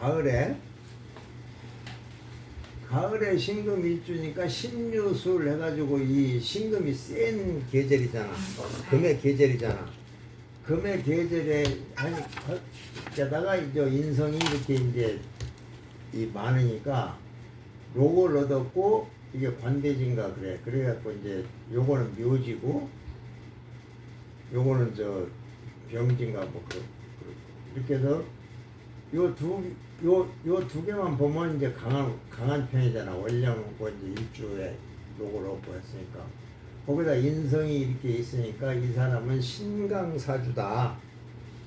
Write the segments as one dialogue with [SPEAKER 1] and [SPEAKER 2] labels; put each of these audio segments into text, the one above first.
[SPEAKER 1] 가을에 가을에 신금 일주니까 신유술 해가지고 이 신금이 센 계절이잖아. 금의 계절이잖아. 금의 계절에 게다가 이제 인성이 이렇게 이제 이 많으니까 요걸 얻었고 이게 관대진가 그래. 그래갖고 이제 요거는 묘지고 요거는 저 병진가 뭐 그렇 이렇게 해서 요두 요 요 두 개만 보면 이제 강한 강한 편이잖아. 원령고 이제 일주에 요걸 얻고 했으니까 거기다 인성이 이렇게 있으니까 이 사람은 신강사주다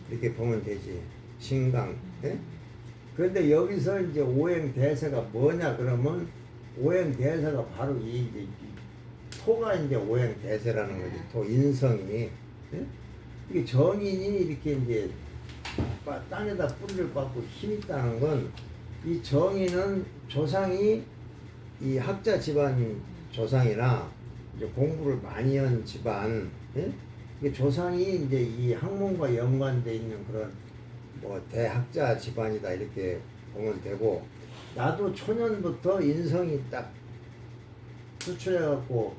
[SPEAKER 1] 이렇게 보면 되지. 신강. 예? 그런데 여기서 이제 오행 대세가 뭐냐 그러면 오행 대세가 바로 이, 이제 이 토가 이제 오행 대세라는 거지. 토 인성이 예? 이게 정인이 이렇게 이제 빠- 땅에다 뿌리를 받고 힘 있다는 건 이 정인은 조상이 이 학자 집안 조상이나 이제 공부를 많이 한 집안 예? 조상이 이제 이 학문과 연관돼 있는 그런 뭐 대학자 집안이다 이렇게 보면 되고 나도 초년부터 인성이 딱 투출해 갖고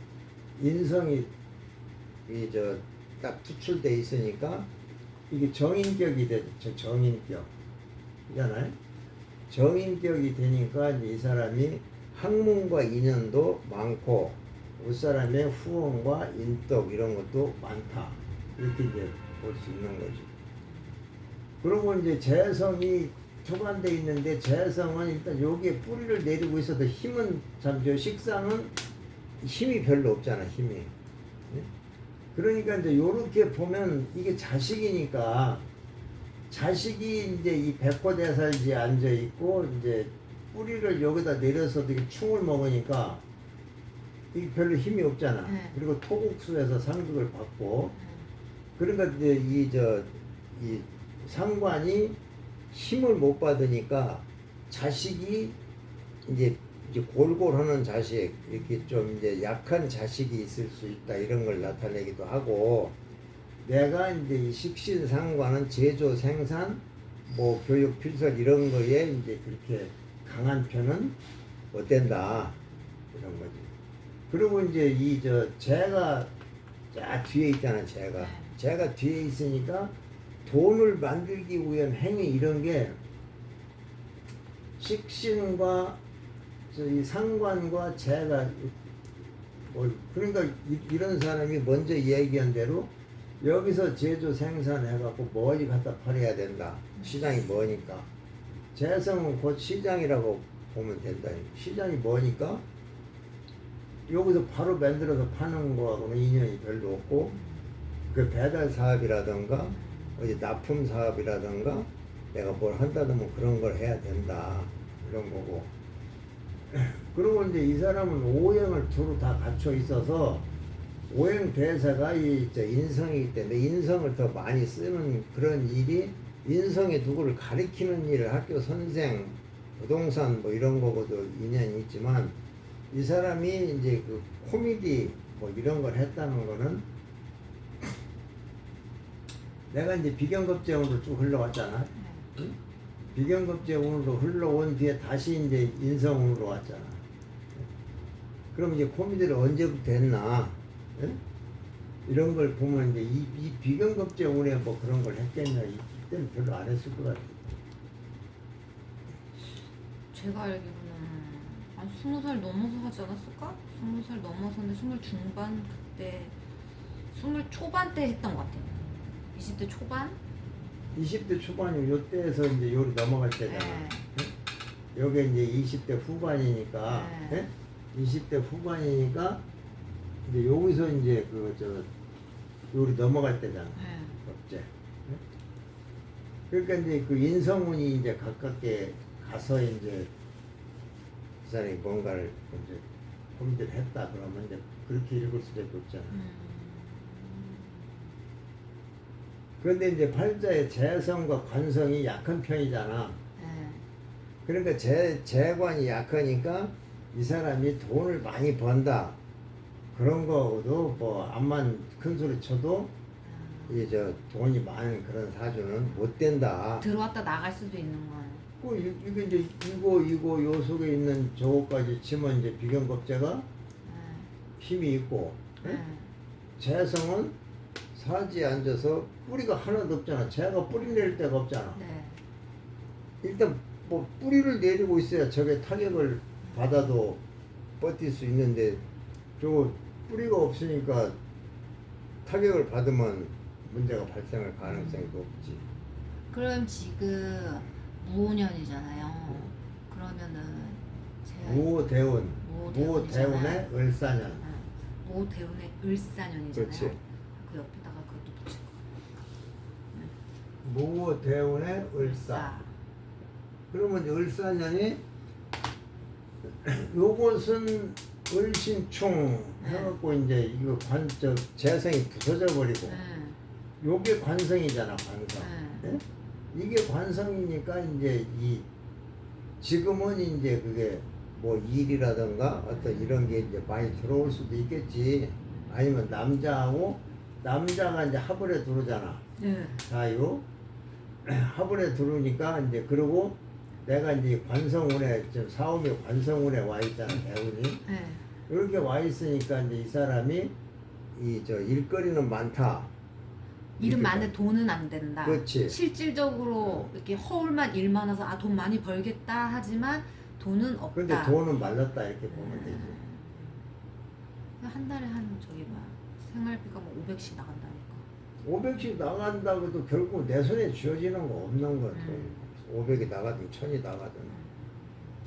[SPEAKER 1] 인성이 이 저 딱 투출돼 있으니까 이게 정인격이 되죠. 저 정인격. 이잖아요. 정인격이 되니까 이 사람이 학문과 인연도 많고 그 사람의 후원과 인덕 이런 것도 많다. 이렇게 이제 볼 수 있는 거지. 그리고 이제 재성이 초반돼 있는데 재성은 일단 여기에 뿌리를 내리고 있어도 힘은 참저 식상은 힘이 별로 없잖아 힘이. 예? 그러니까 이제 요렇게 보면 이게 자식이니까 자식이 이제 이 백호대살지에 앉아 있고 이제 뿌리를 여기다 내려서도 이게 충을 먹으니까 이게 별로 힘이 없잖아.
[SPEAKER 2] 네.
[SPEAKER 1] 그리고 토국수에서 상득을 받고 그러니까 이제 이 저 이 상관이 힘을 못 받으니까 자식이 이제 이제 골골하는 자식 이렇게 좀 이제 약한 자식이 있을 수 있다 이런 걸 나타내기도 하고 내가 이제 이 식신 상관은 제조 생산 뭐 교육 필설 이런 거에 이제 그렇게 강한 편은 못 된다 이런 거지. 그리고 이제 이저 재가 자 뒤에 있잖아 재가 재가 뒤에 있으니까 돈을 만들기 위한 행위 이런 게 식신과 저이 상관과 재가 뭐 그러니까 이, 이런 사람이 먼저 얘기한 대로 여기서 제조 생산해갖고 멀리 갖다 팔아야 된다. 시장이 머니까. 재성은 곧 시장이라고 보면 된다. 시장이 머니까 여기서 바로 만들어서 파는 거하고는 인연이 별로 없고 그 배달 사업이라던가 어디 납품 사업이라던가 내가 뭘 한다면 그런 걸 해야 된다. 이런 거고 그리고 이제 이 사람은 오행을 두루 다 갖춰 있어서 오행 대사가 이 인성이기 때문에 인성을 더 많이 쓰는 그런 일이 인성에 누구를 가리키는 일을 학교 선생 부동산 뭐 이런 거고도 인연이 있지만 이 사람이 이제 그 코미디 뭐 이런 걸 했다는 거는 내가 이제 비경급제운으로 쭉 흘러왔잖아. 응? 비경급제운으로 흘러온 뒤에 다시 이제 인성운으로 왔잖아. 그럼 이제 코미디를 언제부터 했나? 응? 이런 걸 보면 이제 이, 이 비경급제운에 뭐 그런 걸 했겠냐? 이때는 별로 안 했을 것 같아.
[SPEAKER 2] 제가 알기로는 한 스무 살 넘어서 하지 않았을까? 스무 살 넘어서인데 스물 중반 그때 스물 초반 때 했던 것 같아요. 20대 초반?
[SPEAKER 1] 20대 초반이 요때에서 이제 요리 넘어갈 때잖아.
[SPEAKER 2] 네.
[SPEAKER 1] 응? 요게 이제 20대 후반이니까,
[SPEAKER 2] 네.
[SPEAKER 1] 예? 20대 후반이니까 이제 여기서 이제 그 저 요리 넘어갈 때잖아.
[SPEAKER 2] 네.
[SPEAKER 1] 법제. 응? 그러니까 이제 그 인성운이 이제 가깝게 가서 이제 그 사람이 뭔가를 이제 고민을 했다 그러면 이제 그렇게 읽을 수밖에 없잖아.
[SPEAKER 2] 음.
[SPEAKER 1] 그런데 이제 팔자의 재성과 관성이 약한 편이잖아.
[SPEAKER 2] 네.
[SPEAKER 1] 그러니까 재, 재관이 약하니까 이 사람이 돈을 많이 번다. 그런 거도 뭐 암만 큰 소리 쳐도
[SPEAKER 2] 음.
[SPEAKER 1] 이저 돈이 많은 그런 사주는 못 된다.
[SPEAKER 2] 들어왔다 나갈 수도 있는 건.
[SPEAKER 1] 그 이- 이게 이제 이거 이거 요 속에 있는 저거까지 치면 이제 비경겁제가
[SPEAKER 2] 네.
[SPEAKER 1] 힘이 있고 예?
[SPEAKER 2] 네.
[SPEAKER 1] 재성은 사지에 앉아서 뿌리가 하나도 없잖아. 재가 뿌리 내릴 데가 없잖아.
[SPEAKER 2] 네.
[SPEAKER 1] 일단 뭐 뿌리를 내리고 있어야 저게 타격을 받아도 버틸 수 있는데 저거 뿌리가 없으니까 타격을 받으면 문제가 발생할 가능성이 높지.
[SPEAKER 2] 그럼 지금 무오년이잖아요. 그러면은 제가
[SPEAKER 1] 무대운. 무대운의 을사년.
[SPEAKER 2] 응. 무오대운의 을사년이잖아요.
[SPEAKER 1] 그렇지.
[SPEAKER 2] 그 거.
[SPEAKER 1] 무대운의 을사. 그러면 을사년이 요것은 을신충 해갖고 이제 이거 관적 재성이 부서져 버리고
[SPEAKER 2] 네.
[SPEAKER 1] 요게 관성이잖아 관성.
[SPEAKER 2] 네.
[SPEAKER 1] 예? 이게 관성이니까 이제 이 지금은 이제 그게 뭐 일이라든가 어떤 이런 게 이제 많이 들어올 수도 있겠지. 아니면 남자하고 남자가 이제 합을에 들어오잖아.
[SPEAKER 2] 네.
[SPEAKER 1] 자유 합을에 들어오니까 이제 그러고 내가 이제 관성운에 지금 사오미 관성운에 와 있잖아 대운이
[SPEAKER 2] 네.
[SPEAKER 1] 이렇게 와 있으니까 이제 이 사람이 이 저 일거리는 많다.
[SPEAKER 2] 일은
[SPEAKER 1] 이렇게
[SPEAKER 2] 많은데 돈은 안 된다.
[SPEAKER 1] 그렇지.
[SPEAKER 2] 실질적으로 이렇게 허울만 일 많아서 아 돈 많이 벌겠다 하지만 돈은 없다.
[SPEAKER 1] 근데 돈은 말랐다 이렇게 보면 되지.
[SPEAKER 2] 한 달에 한 저기 뭐야 생활비가 뭐 500씩 나간다니까.
[SPEAKER 1] 500씩 나간다고 해도 결국 내 손에 쥐어지는 거 없는 거야.
[SPEAKER 2] 음.
[SPEAKER 1] 500이 나가든 1000이 나가든.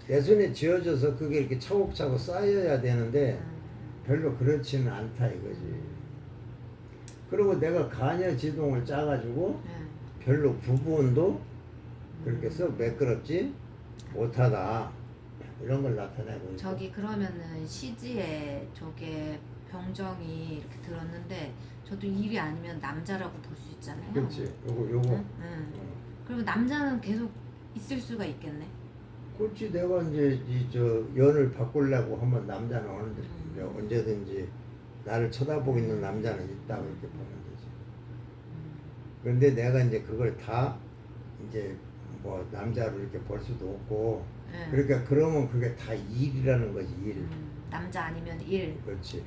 [SPEAKER 1] 내 손에 쥐어져서 그게 이렇게 차곡차곡 쌓여야 되는데
[SPEAKER 2] 음.
[SPEAKER 1] 별로 그렇지는 않다 이거지. 그리고 내가 가녀 지동을 짜가지고
[SPEAKER 2] 네.
[SPEAKER 1] 별로 부부운도 그렇게 썩 매끄럽지 못하다. 이런 걸 나타내고.
[SPEAKER 2] 저기 그러면은 시지에 저게 병정이 이렇게 들었는데 저도 일이 아니면 남자라고 볼 수 있잖아요.
[SPEAKER 1] 그렇지. 요거 요거.
[SPEAKER 2] 응? 응.
[SPEAKER 1] 어.
[SPEAKER 2] 그러면 남자는 계속 있을 수가 있겠네.
[SPEAKER 1] 그렇지 내가 이제 이 저 연을 바꾸려고 하면 남자는 어느
[SPEAKER 2] 음.
[SPEAKER 1] 언제든지 나를 쳐다보고 있는 남자는 있다고 이렇게 보면 되지.
[SPEAKER 2] 음.
[SPEAKER 1] 그런데 내가 이제 그걸 다 이제 뭐 남자로 이렇게 볼 수도 없고
[SPEAKER 2] 네.
[SPEAKER 1] 그러니까 그러면 그게 다 일이라는 거지 일.
[SPEAKER 2] 음, 남자 아니면 일.
[SPEAKER 1] 그렇지.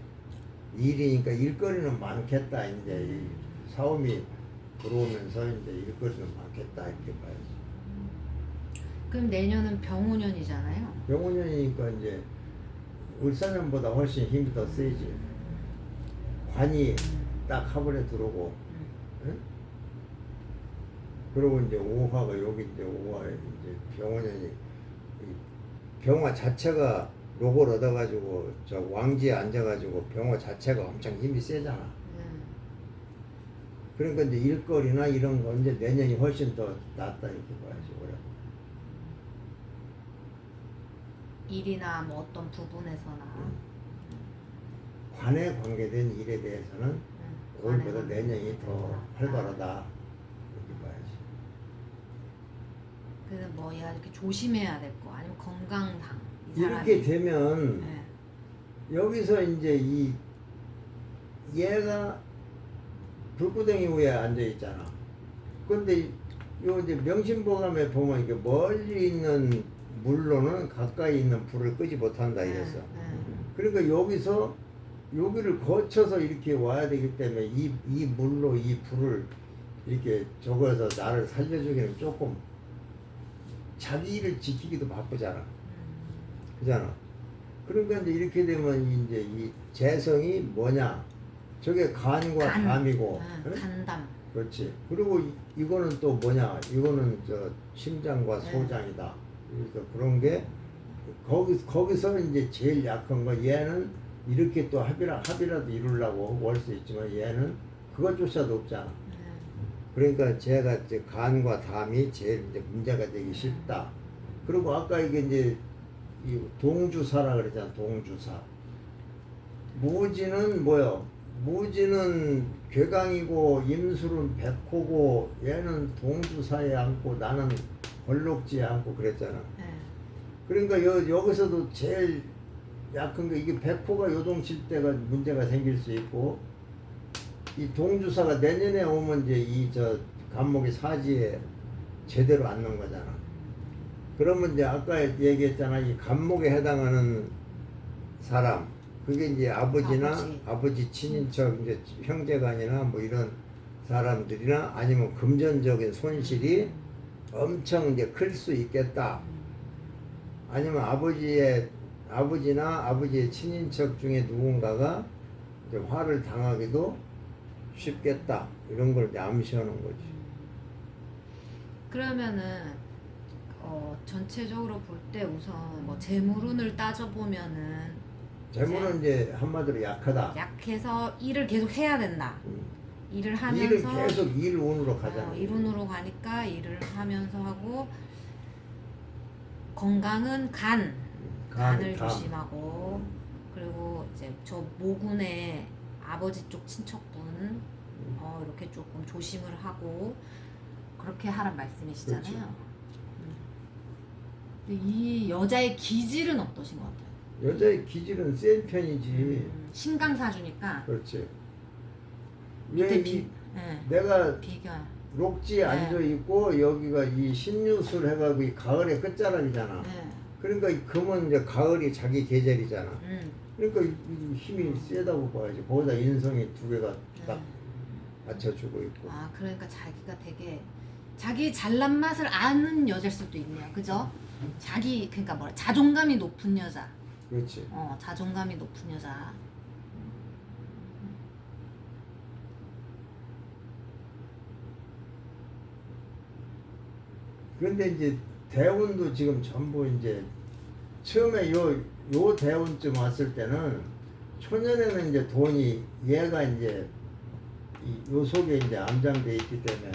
[SPEAKER 1] 일이니까 일거리는 많겠다 이제 이 사움이 들어오면서 이제 일거리는 많겠다 이렇게 봐야지.
[SPEAKER 2] 그럼 내년은 병오년이잖아요.
[SPEAKER 1] 병원년이니까 이제 울산년보다 훨씬 힘이 더 세지. 관이 딱 하번에 들어오고,
[SPEAKER 2] 음.
[SPEAKER 1] 응? 그리고 이제 오화가 여기 이제 오화에 이제 병원년이 이 병화 자체가 로고를 얻어가지고 저 왕지에 앉아가지고 병화 자체가 엄청 힘이 세잖아.
[SPEAKER 2] 음.
[SPEAKER 1] 그러니까 이제 일거리나 이런 거 이제 내년이 훨씬 더 낫다 이렇게 봐야지 올해.
[SPEAKER 2] 일이나 뭐 어떤 부분에서나
[SPEAKER 1] 음. 관에 관계된 일에 대해서는
[SPEAKER 2] 음,
[SPEAKER 1] 올해보다
[SPEAKER 2] 관에서는
[SPEAKER 1] 내년이 더
[SPEAKER 2] 아,
[SPEAKER 1] 활발하다 이렇게 봐야지.
[SPEAKER 2] 뭐 얘가 이렇게 조심해야 될 거 아니면 건강상 이
[SPEAKER 1] 이렇게. 되면
[SPEAKER 2] 네.
[SPEAKER 1] 여기서 이제 이 얘가 불구덩이 위에 앉아 있잖아. 근데 요 이제 명심보감에 보면 이게 멀리 있는 물로는 가까이 있는 불을 끄지 못한다 이랬어.
[SPEAKER 2] 네, 네.
[SPEAKER 1] 그러니까 여기서 여기를 거쳐서 이렇게 와야 되기 때문에 이, 이 물로 이 불을 이렇게 적어서 나를 살려주기는 조금 자기 일을 지키기도 바쁘잖아.
[SPEAKER 2] 음,
[SPEAKER 1] 그잖아. 그러니까 이제 이렇게 되면 이제 이 재성이 뭐냐? 저게 간과
[SPEAKER 2] 간.
[SPEAKER 1] 담이고,
[SPEAKER 2] 아,
[SPEAKER 1] 응?
[SPEAKER 2] 간담.
[SPEAKER 1] 그렇지. 그리고 이- 이거는 또 뭐냐? 이거는 저 심장과
[SPEAKER 2] 네.
[SPEAKER 1] 소장이다. 그래서 그런 게 거기 거기서 이제 제일 약한 거 얘는 이렇게 또 합이라 합이라도 이루려고 올 수 있지만 얘는 그것조차도 없잖아.
[SPEAKER 2] 네.
[SPEAKER 1] 그러니까 제가 이제 간과 담이 제일 이제 문제가 되기 쉽다. 그리고 아까 이게 이제 이 동주사라 그랬잖아. 동주사. 무지는 뭐요? 무지는 괴강이고 임술은 백호고 얘는 동주사에 앉고 나는 벌록지에 앉고 그랬잖아.
[SPEAKER 2] 네.
[SPEAKER 1] 그러니까 여, 여기서도 제일 약한 게 이게 백호가 요동칠 때가 문제가 생길 수 있고 이 동주사가 내년에 오면 이제 이저 간목이 사지에 제대로 앉는 거잖아. 그러면 이제 아까 얘기했잖아 이 감목에 해당하는 사람 그게 이제 아버지나
[SPEAKER 2] 아버지.
[SPEAKER 1] 아버지, 친인척 이제 형제간이나 뭐 이런 사람들이나 아니면 금전적인 손실이 엄청 이제 클 수 있겠다. 아니면 아버지의 아버지나 아버지의 친인척 중에 누군가가 이제 화를 당하기도 쉽겠다 이런 걸 이제 암시하는 거지.
[SPEAKER 2] 그러면은 어, 전체적으로 볼 때 우선 뭐 재물운을 따져 보면은
[SPEAKER 1] 재물은 이제 한마디로 약하다.
[SPEAKER 2] 약해서 일을 계속 해야 된다.
[SPEAKER 1] 음.
[SPEAKER 2] 일을 하면서
[SPEAKER 1] 계속 일 운으로 가잖아.
[SPEAKER 2] 어, 일운으로 가니까 일을 하면서 하고 건강은 간 간을
[SPEAKER 1] 간.
[SPEAKER 2] 조심하고 그리고 이제 저 모군의 아버지 쪽 친척분 어, 이렇게 조금 조심을 하고 그렇게 하란 말씀이시잖아요.
[SPEAKER 1] 그렇죠.
[SPEAKER 2] 이 여자의 기질은 어떠신 것 같아요?
[SPEAKER 1] 여자의 기질은 센 편이지.
[SPEAKER 2] 음, 신강 사주니까
[SPEAKER 1] 그렇지.
[SPEAKER 2] 밑에
[SPEAKER 1] 왜
[SPEAKER 2] 비,
[SPEAKER 1] 이,
[SPEAKER 2] 예,
[SPEAKER 1] 내가
[SPEAKER 2] 비교.
[SPEAKER 1] 록지에 앉아 있고 여기가 이 신유술 해가지고 이 가을의 끝자락이잖아.
[SPEAKER 2] 예,
[SPEAKER 1] 그러니까 이 금은 이제 가을이 자기 계절이잖아.
[SPEAKER 2] 음,
[SPEAKER 1] 그러니까 이- 이 힘이 세다고 봐야지. 거기다 인성이 두 개가 딱
[SPEAKER 2] 음.
[SPEAKER 1] 받쳐주고 있고.
[SPEAKER 2] 아 그러니까 자기가 되게 자기 잘난 맛을 아는 여자일 수도 있네요. 그죠? 자기 그러니까 뭐라 자존감이 높은 여자.
[SPEAKER 1] 그렇지.
[SPEAKER 2] 어 자존감이 높은 여자.
[SPEAKER 1] 그런데 이제 대운도 지금 전부 이제 처음에 요, 요 대운쯤 왔을 때는 초년에는 이제 돈이 얘가 이제 이, 요 속에 이제 암장돼 있기 때문에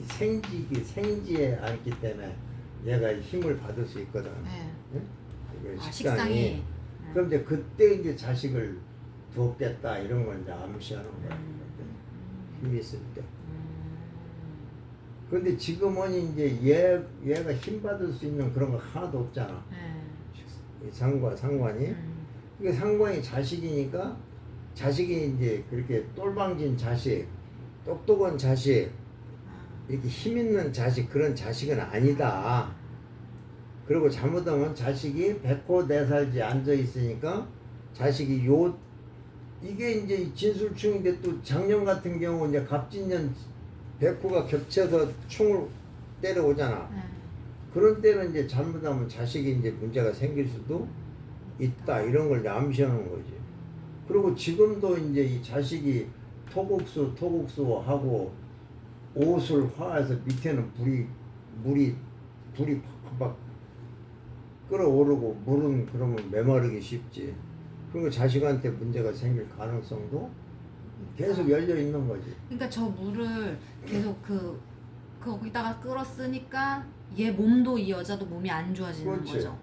[SPEAKER 1] 이 생지기 생지에 앉기 때문에 얘가 힘을 받을 수 있거든.
[SPEAKER 2] 네.
[SPEAKER 1] 응? 이게
[SPEAKER 2] 아,
[SPEAKER 1] 식상이.
[SPEAKER 2] 식상이.
[SPEAKER 1] 그럼 이제 그때 이제 자식을 두었겠다 이런 걸 이제 암시하는 거야. 힘이 있을 때.
[SPEAKER 2] 음,
[SPEAKER 1] 그런데 지금은 이제 얘 얘가 힘 받을 수 있는 그런 거 하나도 없잖아.
[SPEAKER 2] 네.
[SPEAKER 1] 이 상관 상관이.
[SPEAKER 2] 음,
[SPEAKER 1] 상관이 자식이니까 자식이 이제 그렇게 똘방진 자식, 똑똑한 자식, 이렇게 힘 있는 자식 그런 자식은 아니다. 그리고 잘못하면 자식이 백호 네살지 앉아 있으니까 자식이 요 이게 이제 진술충인데 또 작년 같은 경우 이제 갑진년 백호가 겹쳐서 충을 때려오잖아.
[SPEAKER 2] 네.
[SPEAKER 1] 그런 때는 이제 잘못하면 자식이 이제 문제가 생길 수도 있다 이런 걸 암시하는 거지. 그리고 지금도 이제 이 자식이 토국수 토국수 하고 옷을 화해서 밑에는 불이 물이 불이 팍팍 끓어오르고 물은 그러면 메마르기 쉽지. 그리고 자식한테 문제가 생길 가능성도 계속 열려 있는 거지.
[SPEAKER 2] 그러니까 저 물을 계속 그 거기다가 끌었으니까 얘 몸도 이 여자도 몸이 안 좋아지는
[SPEAKER 1] 그렇지.
[SPEAKER 2] 거죠.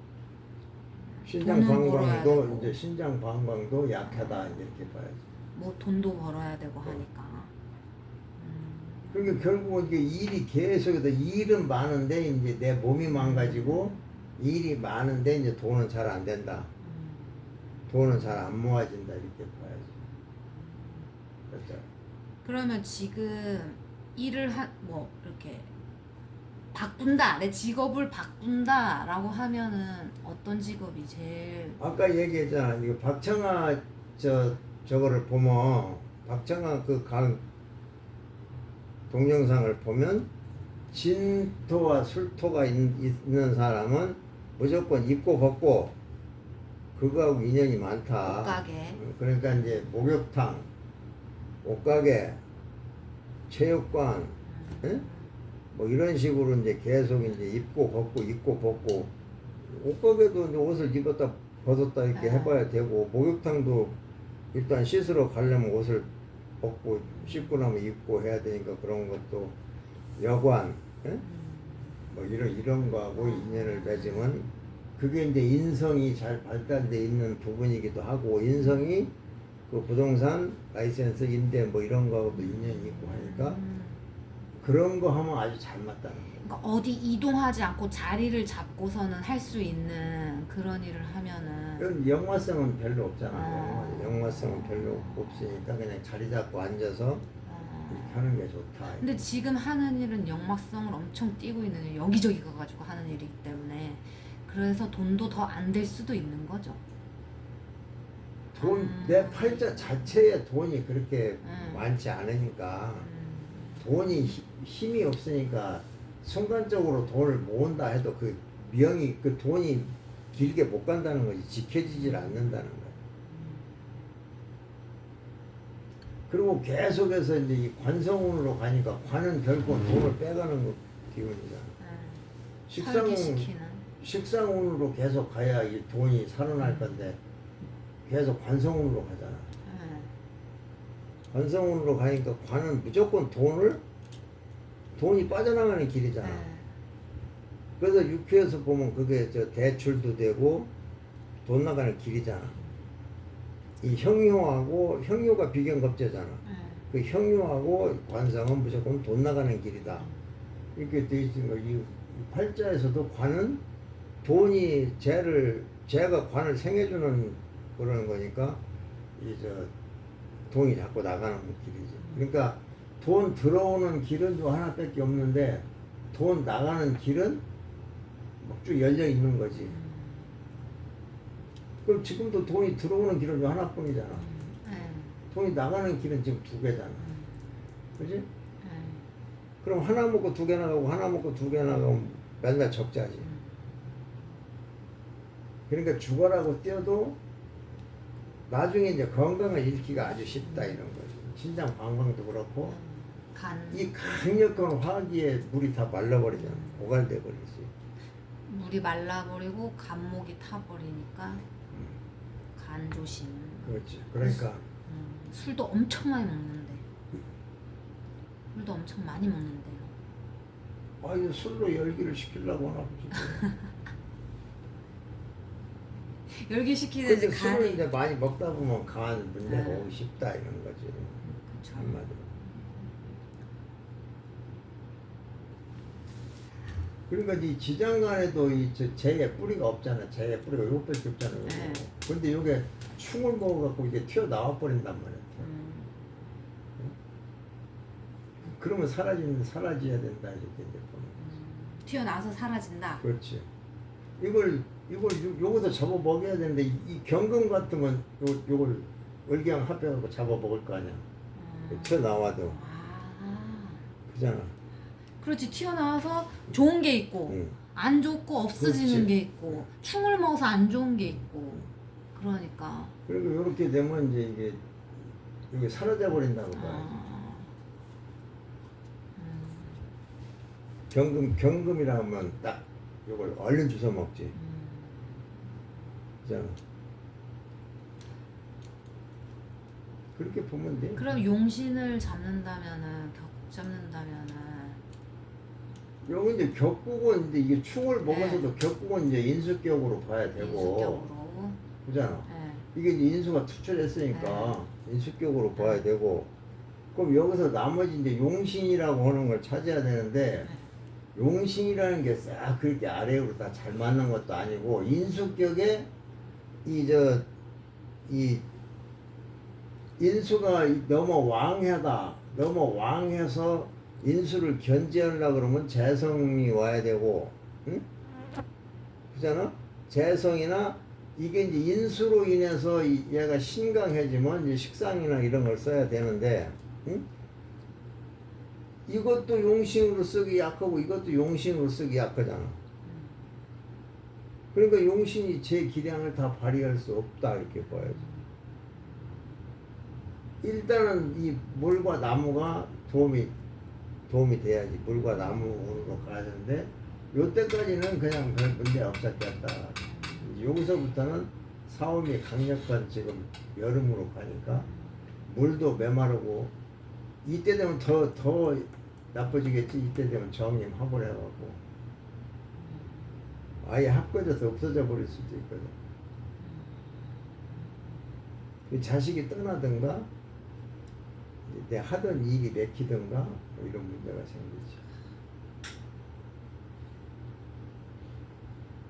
[SPEAKER 1] 신장
[SPEAKER 2] 벌어야
[SPEAKER 1] 방광도
[SPEAKER 2] 되고.
[SPEAKER 1] 이제 신장 방광도 약하다 이렇게 봐야지.
[SPEAKER 2] 뭐 돈도 벌어야 되고 하니까. 음,
[SPEAKER 1] 그러니까 결국은 이게 일이 계속해서 일은 많은데 이제 내 몸이 망가지고 일이 많은데 이제 돈은 잘 안 된다.
[SPEAKER 2] 음.
[SPEAKER 1] 돈은 잘 안 모아진다 이렇게 봐야지. 그렇죠.
[SPEAKER 2] 그러면 지금 일을 한뭐 이렇게 바꾼다 내 직업을 바꾼다라고 하면은 어떤 직업이 제일
[SPEAKER 1] 아까 얘기했잖아. 이거 박청아 저 저거를 보면 박청아 그 강 동영상을 보면 진토와 술토가 있, 있는 사람은 무조건 입고 벗고 그거하고 인연이 많다.
[SPEAKER 2] 옷가게
[SPEAKER 1] 어, 그러니까 이제 목욕탕, 옷가게, 체육관, 예? 뭐 이런 식으로 이제 계속 이제 입고 벗고 입고 벗고 옷가게도 이제 옷을 입었다 벗었다 이렇게
[SPEAKER 2] 아.
[SPEAKER 1] 해봐야 되고 목욕탕도 일단 씻으러 가려면 옷을 벗고 씻고 나면 입고 해야 되니까 그런 것도 여관, 예?
[SPEAKER 2] 음,
[SPEAKER 1] 뭐 이런 이런 거하고 인연을 맺으면 그게 이제 인성이 잘 발달돼 있는 부분이기도 하고 인성이 그 부동산 라이센스 임대 뭐 이런 거하고도 인연이 있고 하니까
[SPEAKER 2] 음.
[SPEAKER 1] 그런 거 하면 아주 잘 맞다는 거.
[SPEAKER 2] 그러니까 어디 이동하지 않고 자리를 잡고서는 할 수 있는 그런 일을 하면은
[SPEAKER 1] 이건 영화성은 별로 없잖아.
[SPEAKER 2] 아.
[SPEAKER 1] 영화, 영화성은 별로 없으니까 그냥 자리 잡고 앉아서
[SPEAKER 2] 어,
[SPEAKER 1] 이렇게 하는 게 좋다.
[SPEAKER 2] 근데 지금 하는 일은 역마성을 엄청 띄고 있는 여기저기 가가지고 하는 일이기 때문에 그래서 돈도 더 안 될 수도 있는 거죠.
[SPEAKER 1] 돈,
[SPEAKER 2] 음.
[SPEAKER 1] 내 팔자 자체에 돈이 그렇게
[SPEAKER 2] 음.
[SPEAKER 1] 많지 않으니까
[SPEAKER 2] 음,
[SPEAKER 1] 돈이 히- 힘이 없으니까 순간적으로 돈을 모은다 해도 그 명이 그 돈이 길게 못 간다는 거지 지켜지질 않는다는 거야. 그리고 계속해서 이제 이 관성운으로 가니까 관은 결국 돈을 빼가는 거 기분이잖아.
[SPEAKER 2] 음,
[SPEAKER 1] 식상
[SPEAKER 2] 설계시키는.
[SPEAKER 1] 식상운으로 계속 가야 이 돈이 살아날 건데 계속 관성운으로 가잖아.
[SPEAKER 2] 음,
[SPEAKER 1] 관성운으로 가니까 관은 무조건 돈을 돈이 빠져나가는 길이잖아.
[SPEAKER 2] 음,
[SPEAKER 1] 그래서 육회에서 보면 그게 저 대출도 되고 돈 나가는 길이잖아. 이 형요하고 형요가 비견겁제잖아.
[SPEAKER 2] 음,
[SPEAKER 1] 그 형요하고 관성은 무조건 돈 나가는 길이다. 이렇게 돼 거. 이 팔자에서도 관은 돈이 재를 재가 관을 생해주는 그러는 거니까 이저 돈이 자꾸 나가는 길이지. 그러니까 돈 들어오는 길은 또 하나밖에 없는데 돈 나가는 길은 막쭉 열려 있는 거지.
[SPEAKER 2] 음,
[SPEAKER 1] 그럼 지금도 돈이 들어오는 길은 요 하나뿐이잖아.
[SPEAKER 2] 음,
[SPEAKER 1] 돈이 나가는 길은 지금 두 개잖아.
[SPEAKER 2] 음,
[SPEAKER 1] 그지?
[SPEAKER 2] 음,
[SPEAKER 1] 그럼 하나 먹고 두 개 나가고 하나 먹고 두 개 나가면 맨날 적자지.
[SPEAKER 2] 음.
[SPEAKER 1] 그러니까 죽어라고 뛰어도 나중에 이제 건강을 잃기가 아주 쉽다 이런 거지. 신장 방광도 그렇고
[SPEAKER 2] 간
[SPEAKER 1] 이 강력한 화기에 물이 다 말라버리잖아. 고갈돼 버리지.
[SPEAKER 2] 물이 말라버리고 간목이 타버리니까 간 조심.
[SPEAKER 1] 그렇지. 그러니까
[SPEAKER 2] 음, 술도 엄청 많이 먹는데. 술도 엄청 많이 먹는데요.
[SPEAKER 1] 아 이거 술로 열기를 시키려고 하나 보지.
[SPEAKER 2] 열기 시키는데
[SPEAKER 1] 근데 술을
[SPEAKER 2] 간이
[SPEAKER 1] 이제 많이 먹다 보면 간 문제가
[SPEAKER 2] 네.
[SPEAKER 1] 오기 쉽다 이런 거지.
[SPEAKER 2] 그쵸.
[SPEAKER 1] 한마디로. 그러니까 이 지장간에도 이저 재의 뿌리가 없잖아. 재의 뿌리가 요것밖에 없잖아. 요거.
[SPEAKER 2] 네.
[SPEAKER 1] 근데 요게 충을 먹어갖고 이게 튀어나와 버린단 말이야.
[SPEAKER 2] 음,
[SPEAKER 1] 그러면 사라지는 사라져야 된다 이렇게 이제 보는 거지.
[SPEAKER 2] 음, 튀어나와서 사라진다.
[SPEAKER 1] 그렇지. 이걸 이걸 요- 요거도 잡아 먹여야 되는데 이, 이 경금 같은 건 요, 요걸 얼기양 합해갖고 잡아 먹을 거 아니야.
[SPEAKER 2] 음.
[SPEAKER 1] 튀어나와도
[SPEAKER 2] 아,
[SPEAKER 1] 그잖아.
[SPEAKER 2] 그렇지 튀어나와서 좋은 게 있고
[SPEAKER 1] 응.
[SPEAKER 2] 안 좋고 없어지는
[SPEAKER 1] 그렇지.
[SPEAKER 2] 게 있고 충을 먹어서 안 좋은 게 있고 그러니까
[SPEAKER 1] 그리고 이렇게 되면 이제 이게 이게 사라져 버린다고 봐요.
[SPEAKER 2] 아, 음,
[SPEAKER 1] 경금 경금이라면 딱 이걸 얼른 주워 먹지.
[SPEAKER 2] 음.
[SPEAKER 1] 그잖아. 그렇게 보면 돼.
[SPEAKER 2] 그럼 용신을 잡는다면은 격 잡는다면은
[SPEAKER 1] 여기 이제 격국은 이제 이게 충을 먹어서도 격국은 이제 인수격으로 봐야 되고,
[SPEAKER 2] 인수격으로.
[SPEAKER 1] 그잖아.
[SPEAKER 2] 네.
[SPEAKER 1] 이게 이제 인수가 투철했으니까 인수격으로 봐야 되고, 그럼 여기서 나머지 이제 용신이라고 하는 걸 찾아야 되는데, 용신이라는 게 싹 그렇게 아래로 다 잘 맞는 것도 아니고, 인수격에 이 저, 이 인수가 너무 왕하다, 너무 왕해서 인수를 견제하려고 그러면 재성이 와야 되고, 응? 그잖아? 재성이나 이게 이제 인수로 인해서 이- 얘가 신강해지면 이제 식상이나 이런 걸 써야 되는데, 응? 이것도 용신으로 쓰기 약하고 이것도 용신으로 쓰기 약하잖아. 그러니까 용신이 제 기량을 다 발휘할 수 없다 이렇게 봐야지. 일단은 이 물과 나무가 도움이 도움이 돼야지 물과 나무로 가는데 요때까지는 그냥 별 문제 없었겠다. 여기서부터는 사움이 강력한 지금 여름으로 가니까 물도 메마르고 이때 되면 더 더 나빠지겠지. 이때 되면 정임 합을 해갖고 아예 합쳐져서 없어져 버릴 수도 있거든. 그 자식이 떠나든가 내 하던 일이 맥히든가 뭐 이런 문제가 생기지.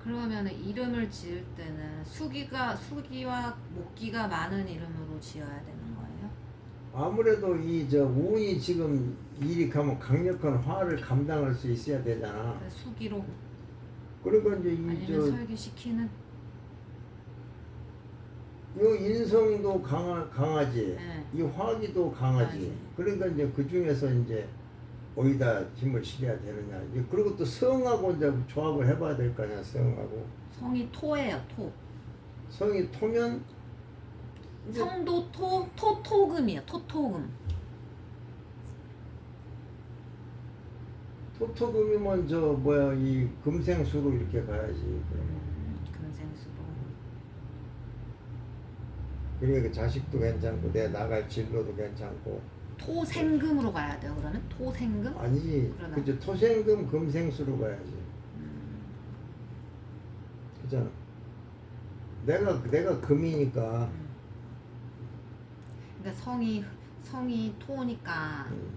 [SPEAKER 2] 그러면 이름을 지을 때는 수기가 수기와 목기가 많은 이름으로 지어야 되는 거예요?
[SPEAKER 1] 아무래도 이 저 운이 지금 일이 가면 강력한 화를 감당할 수 있어야 되잖아.
[SPEAKER 2] 그래서 수기로
[SPEAKER 1] 그러니까 이제
[SPEAKER 2] 아니면
[SPEAKER 1] 이저
[SPEAKER 2] 설계시키는
[SPEAKER 1] 요 인성도 강하, 강하지,
[SPEAKER 2] 네.
[SPEAKER 1] 이 화기도 강하지.
[SPEAKER 2] 강하지.
[SPEAKER 1] 그러니까 이제 그 중에서 이제 어디다 힘을 실어야 되느냐. 이제 그리고 또 성하고 이제 조합을 해봐야 될 거 아니야, 성하고.
[SPEAKER 2] 성이 토예요 토
[SPEAKER 1] 성이 토면 이제
[SPEAKER 2] 성도 토 토토금이에요 토토금
[SPEAKER 1] 토토금이면 저 뭐야 이 금생수로 이렇게 가야지. 그러면.
[SPEAKER 2] 음, 금생수로
[SPEAKER 1] 그러니까 그 자식도 괜찮고 내 나갈 진로도 괜찮고.
[SPEAKER 2] 토생금으로 가야 돼요 그러면? 토생금?
[SPEAKER 1] 아니지.
[SPEAKER 2] 그러나.
[SPEAKER 1] 그죠 토생금 금생수로 가야지.
[SPEAKER 2] 음,
[SPEAKER 1] 그잖아. 내가 내가 금이니까.
[SPEAKER 2] 음. 그러니까 성이 성이 토니까.
[SPEAKER 1] 음.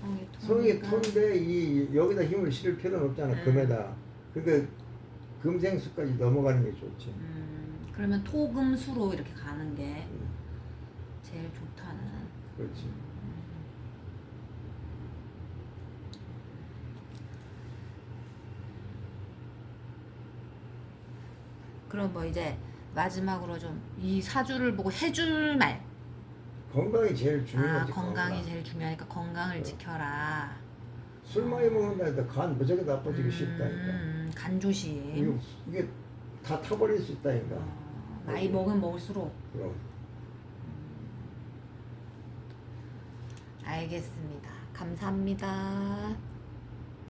[SPEAKER 2] 성이
[SPEAKER 1] 성이
[SPEAKER 2] 토니까.
[SPEAKER 1] 토인데 이 여기다 힘을 실을 필요는 없잖아
[SPEAKER 2] 음.
[SPEAKER 1] 금에다. 그러니까 금생수까지 넘어가는 게 좋지.
[SPEAKER 2] 음, 그러면 토금수로 이렇게 가는 게
[SPEAKER 1] 음,
[SPEAKER 2] 제일 좋다는
[SPEAKER 1] 그렇지
[SPEAKER 2] 그럼 뭐 이제 마지막으로 좀 이 사주를 보고 해줄 말.
[SPEAKER 1] 건강이 제일
[SPEAKER 2] 아
[SPEAKER 1] 중요하지
[SPEAKER 2] 건강이
[SPEAKER 1] 건강.
[SPEAKER 2] 제일 중요하니까 건강을 지켜라.
[SPEAKER 1] 술 많이 먹는다 간 무지하게 나빠지기 쉽다니까
[SPEAKER 2] 음, 간 조심.
[SPEAKER 1] 이게, 이게 다 타버릴 수 있다니까
[SPEAKER 2] 어, 나이 먹으면 먹을수록
[SPEAKER 1] 그럼
[SPEAKER 2] 알겠습니다. 감사합니다.